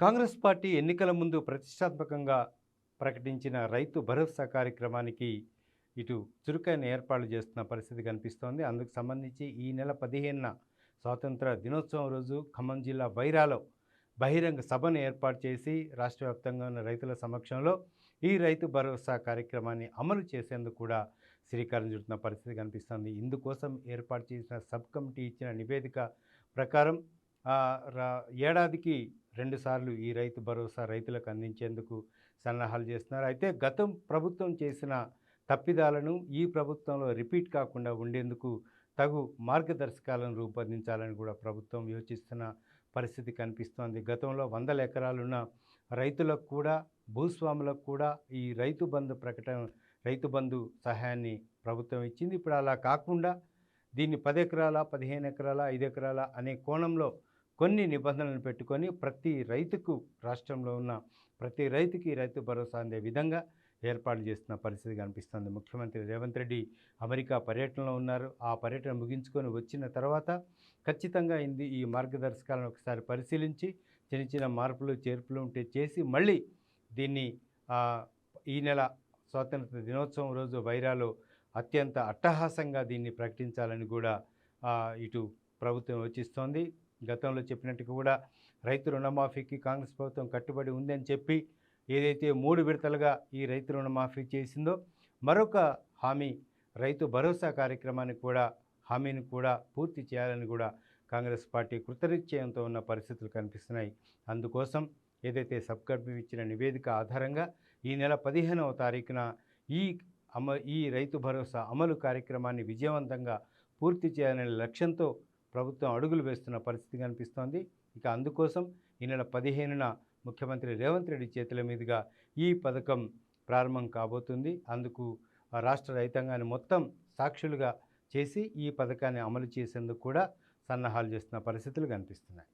Congress party ఎన్నికల ముందు ప్రతిష్టాత్మకంగా ప్రకటించిన రైతు భరోసా కార్యక్రమానికి ఇటు చురుకైన ఏర్పాట్లు చేస్తున్న పరిస్థితి కనిపిస్తోంది. అందుకు సంబంధించి ఈ నెల పదిహేనున స్వాతంత్ర దినోత్సవం రోజు ఖమ్మం జిల్లా వైరాలో బహిరంగ సభను ఏర్పాటు చేసి రాష్ట్ర వ్యాప్తంగా ఉన్న రైతుల సమక్షంలో ఈ రైతు భరోసా కార్యక్రమాన్ని అమలు చేసేందుకు కూడా శ్రీకారం చుడుతున్న పరిస్థితి కనిపిస్తోంది. ఇందుకోసం ఏర్పాటు చేసిన సబ్ కమిటీ ఇచ్చిన నివేదిక ప్రకారం రా- ఏడాదికి రెండుసార్లు ఈ రైతు భరోసా రైతులకు అందించేందుకు సన్నాహాలు చేస్తున్నారు. అయితే గతం ప్రభుత్వం చేసిన తప్పిదాలను ఈ ప్రభుత్వంలో రిపీట్ కాకుండా ఉండేందుకు తగు మార్గదర్శకాలను రూపొందించాలని కూడా ప్రభుత్వం యోచిస్తున్న పరిస్థితి కనిపిస్తోంది. గతంలో వందల ఎకరాలున్న రైతులకు కూడా భూస్వాములకు కూడా ఈ రైతు బంధు ప్రకటన రైతు బంధు సహాయాన్ని ప్రభుత్వం ఇచ్చింది. ఇప్పుడు అలా కాకుండా దీన్ని పది ఎకరాల పదిహేను ఎకరాల ఐదు ఎకరాల అనే కోణంలో కొన్ని నిబంధనలు పెట్టుకొని ప్రతి రైతుకు రాష్ట్రంలో ఉన్న ప్రతి రైతుకి రైతు భరోసా అందే విధంగా ఏర్పాటు చేస్తున్న పరిస్థితి కనిపిస్తుంది. ముఖ్యమంత్రి రేవంత్ రెడ్డి అమెరికా పర్యటనలో ఉన్నారు. ఆ పర్యటన ముగించుకొని వచ్చిన తర్వాత ఖచ్చితంగా ఇది ఈ మార్గదర్శకాలను ఒకసారి పరిశీలించి చిన్న చిన్న మార్పులు చేర్పులు ఉంటే చేసి మళ్ళీ దీన్ని ఈ నెల స్వాతంత్ర దినోత్సవం రోజు వైరాలో అత్యంత అట్టహాసంగా దీన్ని ప్రకటించాలని కూడా ఇటు ప్రభుత్వం యోచిస్తోంది. గతంలో చెప్పినట్టు కూడా రైతు రుణమాఫీకి కాంగ్రెస్ ప్రభుత్వం కట్టుబడి ఉందని చెప్పి ఏదైతే మూడు విడతలుగా ఈ రైతు రుణమాఫీ చేసిందో మరొక హామీ రైతు భరోసా కార్యక్రమానికి కూడా హామీని కూడా పూర్తి చేయాలని కూడా కాంగ్రెస్ పార్టీ కృతనిశ్చయంతో ఉన్న పరిస్థితులు కనిపిస్తున్నాయి. అందుకోసం ఏదైతే సబ్ కమిటీ ఇచ్చిన నివేదిక ఆధారంగా ఈ నెల పదిహేనవ తారీఖున ఈ అమ ఈ రైతు భరోసా అమలు కార్యక్రమాన్ని విజయవంతంగా పూర్తి చేయాలనే లక్ష్యంతో ప్రభుత్వం అడుగులు వేస్తున్న పరిస్థితి కనిపిస్తోంది. ఇక అందుకోసం ఈ నెల పదిహేనున ముఖ్యమంత్రి రేవంత్ రెడ్డి చేతుల మీదుగా ఈ పథకం ప్రారంభం కాబోతుంది. అందుకు ఆ రాష్ట్ర రైతాంగాన్ని మొత్తం సాక్షులుగా చేసి ఈ పథకాన్ని అమలు చేసేందుకు కూడా సన్నాహాలు చేస్తున్న పరిస్థితులు కనిపిస్తున్నాయి.